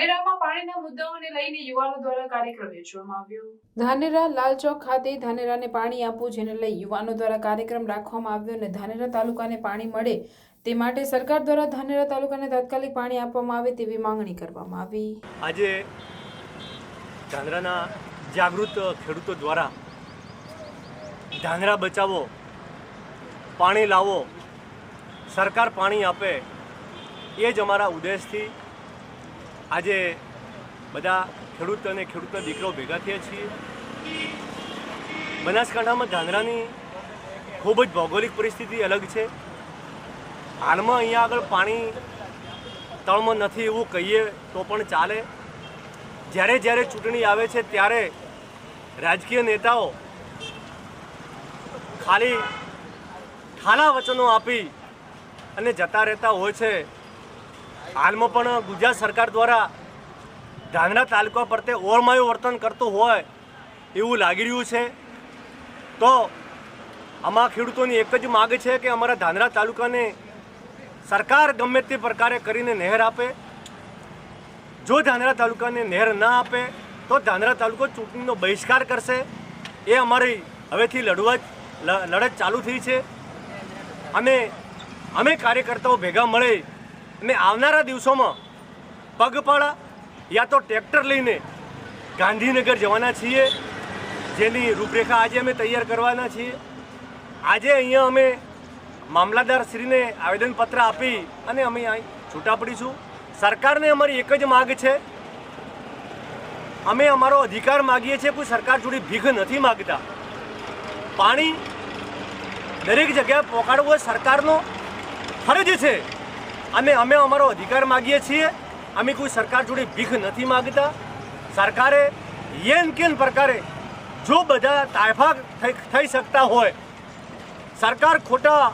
ધાનેરામાં પાણીના મુદ્દાઓને લઈને યુવાનો દ્વારા કાર્યક્રમ યોજવામાં આવ્યો. ધાનેરા લાલ ચોક ખાતે ધાનેરાને પાણી આપવું જેને લઈ યુવાનો દ્વારા કાર્યક્રમ રાખવામાં આવ્યો અને ધાનેરા તાલુકાને પાણી મળે તે માટે સરકાર દ્વારા ધાનેરા તાલુકાને તાત્કાલિક પાણી આપવામાં આવે તેવી માંગણી કરવામાં આવી. આજે ધાનેરાના જાગૃત ખેડૂતો દ્વારા ધાનેરા બચાવો પાણી લાવો સરકાર પાણી આપે એ જ અમારા ઉદ્દેશથી આજે બધા ખેડૂત અને ખેડૂતના દીકરાઓ ભેગા થયા છીએ. બનાસકાંઠામાં ધાંધ્રાની ખૂબ જ ભૌગોલિક પરિસ્થિતિ અલગ છે. હાલમાં અહીંયા આગળ પાણી તળમાં નથી એવું કહીએ તો પણ ચાલે. જ્યારે જ્યારે ચૂંટણી આવે છે ત્યારે રાજકીય નેતાઓ ખાલી ઠાલા વચનો આપી અને જતા રહેતા હોય છે. હાલમાં પણ ગુજરાત સરકાર દ્વારા ધાંગરા તાલુકા પરતે ઓરમાયું વર્તન કરતું હોય એવું લાગી રહ્યું છે. તો આમાં ખેડૂતોની એક જ માગ છે કે અમારા ધાંધરા તાલુકાને સરકાર ગમે તે પ્રકારે કરીને નહેર આપે. જો ધાંધરા તાલુકાને નહેર ના આપે, તો ધાંધરા તાલુકો ચૂંટણીનો બહિષ્કાર કરશે. એ અમારી હવેથી લડવા લડત ચાલુ થઈ છે. અને અમે કાર્યકર્તાઓ ભેગા મળી અને આવનારા દિવસોમાં પગપાળા યા તો ટ્રેક્ટર લઈને ગાંધીનગર જવાના છીએ. જેની રૂપરેખા આજે અમે તૈયાર કરવાના છીએ. આજે અહીંયા અમે મામલાદાર શ્રીને આવેદનપત્ર આપી અને અમે અહીં છૂટા પડીશું. સરકારને અમારી એક જ માગ છે. અમે અમારો અધિકાર માગીએ છીએ કોઈ સરકાર જોડી ભીખ નથી માગતા. પાણી દરેક જગ્યાએ પહોંચાડવું એ સરકારનો ફરજ છે. અને અમે અમારો અધિકાર માગીએ છીએ. અમે કોઈ સરકાર જોડે ભીખ નથી માગતા. સરકારે યેન કેન પ્રકારે જો બધા તાયફા થઈ શકતા હોય, સરકાર ખોટા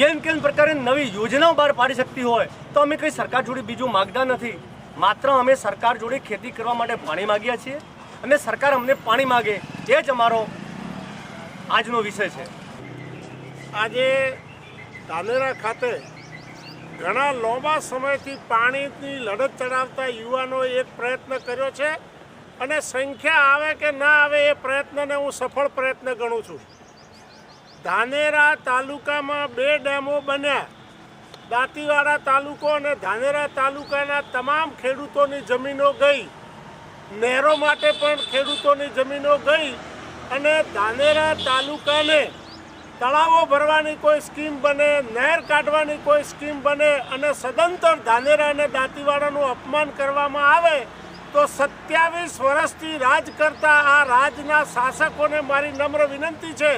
યેન કેન પ્રકારે નવી યોજનાઓ બહાર પાડી શકતી હોય, તો અમે કંઈ સરકાર જોડે બીજું માગતા નથી. માત્ર અમે સરકાર જોડે ખેતી કરવા માટે પાણી માગ્યા છીએ અને સરકાર અમને પાણી માગે. એ જ અમારો આજનો વિષય છે. આજે ધાનેરા ખાતે ઘણા લાંબા સમયથી પાણીની લડત ચડાવતા યુવાનોએ એક પ્રયત્ન કર્યો છે અને સંખ્યા આવે કે ના આવે એ પ્રયત્નને હું સફળ પ્રયત્ન ગણું છું. ધાનેરા તાલુકામાં બે ડેમો બન્યા. દાંતીવાડા તાલુકો અને ધાનેરા તાલુકાના તમામ ખેડૂતોની જમીનો ગઈ. નહેરો માટે પણ ખેડૂતોની જમીનો ગઈ અને ધાનેરા તાલુકાને તળાવો ભરવાની કોઈ સ્કીમ બને, નહેર કાઢવાની કોઈ સ્કીમ બને અને સદંતર ધાનેરા અને દાંતીવાડાનું અપમાન કરવામાં આવે, તો સત્યાવીસ વર્ષથી રાજ કરતા આ રાજના શાસકોને મારી નમ્ર વિનંતી છે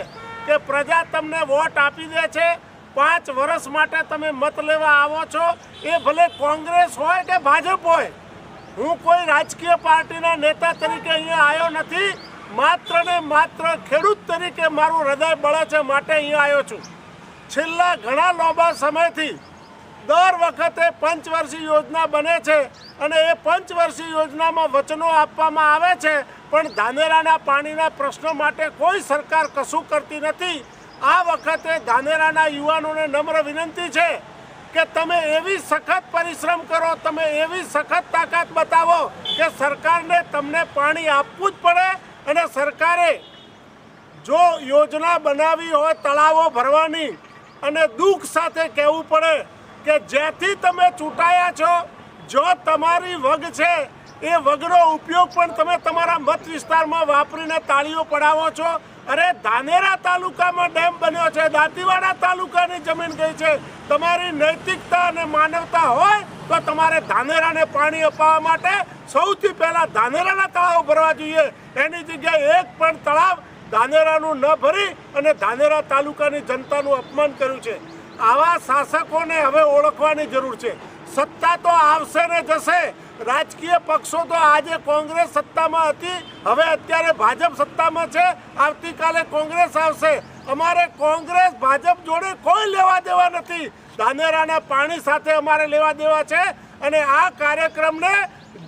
કે પ્રજા તમને વોટ આપી દે છે. પાંચ વર્ષ માટે તમે મત લેવા આવો છો. એ ભલે કોંગ્રેસ હોય કે ભાજપ હોય. હું કોઈ રાજકીય પાર્ટીના નેતા તરીકે અહીંયા આવ્યો નથી. માત્ર ને માત્ર ખેડૂત તરીકે મારું હૃદય બળે છે માટે અહીંયા આવ્યો છું. છેલ્લા ઘણા લાંબા સમયથી દર વખતે પંચવર્ષીય યોજના બને છે અને એ પંચવર્ષીય યોજનામાં વચનો આપવામાં આવે છે, પણ ધાનેરાના પાણીના પ્રશ્નો માટે કોઈ સરકાર કશું કરતી નથી. આ વખતે ધાનેરાના યુવાનોને નમ્ર વિનંતી છે કે તમે એવી સખત પરિશ્રમ કરો, તમે એવી સખત તાકાત બતાવો કે સરકારને તમને પાણી આપવું જ પડે અને સરકારે જો યોજના બનાવી હોય તળાવો ભરવાની અને દુઃખ સાથે કહેવું પડે કે જેથી તમે ચૂંટાયા છો જો તમારી વગ છે એ વગરો ઉપયોગ પણ તમે તમારા મત વિસ્તારમાં વાપરીને તાળીઓ પડાવો છો. અરે ધાનેરા તાલુકામાં ડેમ બન્યો છે, દાંતીવાડા તાલુકાની જમીન ગઈ છે. તમારી નૈતિકતા અને માનવતા હોય તો તમારે ધાનેરાને પાણી અપાવવા માટે સૌથી પહેલાં ધાનેરાના તળાવ ભરવા જોઈએ. એની જગ્યાએ એક પણ તળાવ ધાનેરાનું ન ભરી અને ધાનેરા તાલુકાની જનતાનું અપમાન કર્યું છે. આવા શાસકોને હવે ઓળખવાની જરૂર છે. સત્તા તો આવશે ને જશે રાજકીય પક્ષો તો આજે કોંગ્રેસ સત્તામાં હતી. હવે અત્યારે ભાજપ સત્તામાં છે. આવતીકાલે કોંગ્રેસ આવશે. અમારે કોંગ્રેસ ભાજપ જોડે કોઈ લેવા દેવા નથી. ધાનેરાના પાણી સાથે અમારે લેવા દેવા છે અને આ કાર્યક્રમને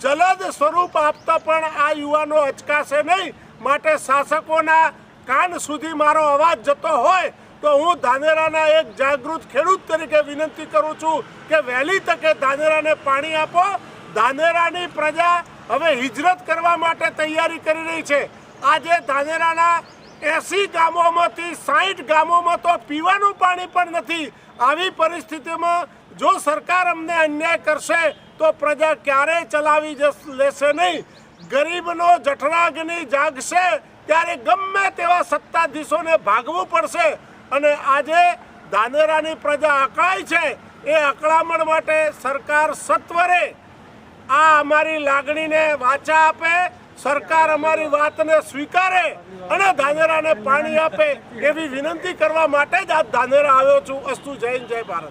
જલદ સ્વરૂપ આપતા પણ આ યુવાનો અચકાશે નહીં. માટે શાસકોના કાન સુધી મારો અવાજ જતો હોય તો હું ધાનેરાના એક જાગૃત ખેડૂત તરીકે વિનંતી કરું છું કે વહેલી તકે ધાનેરાને પાણી આપો. ધાનેરાની પ્રજા હવે હિજરત કરવા માટે તૈયારી કરી રહી છે. આજે ધાનેરાના એસી ગામોમાંથી સાઠ ગામોમાં તો પીવાનું પાણી પણ નથી. આવી પરિસ્થિતિમાં જો સરકાર અમને અન્યાય કરશે, તો પ્રજા ક્યારેય ચલાવી લેશે નહીં. ગરીબનો જઠરાગ્નિ જાગશે ત્યારે ગમે તેવા સત્તાધીશોને ભાગવું પડશે. અને આજે ધાનેરાની પ્રજા અકળાય છે. એ અકળામણ માટે સરકાર સત્વરે આ અમારી લાગણીને વાચા આપે, સરકાર અમારી વાતને સ્વીકારે અને ધાનેરાને પાણી આપે એવી વિનંતી કરવા માટે જ આ ધાનેરા આવ્યો છું. અસ્તુ જય જય ભારત.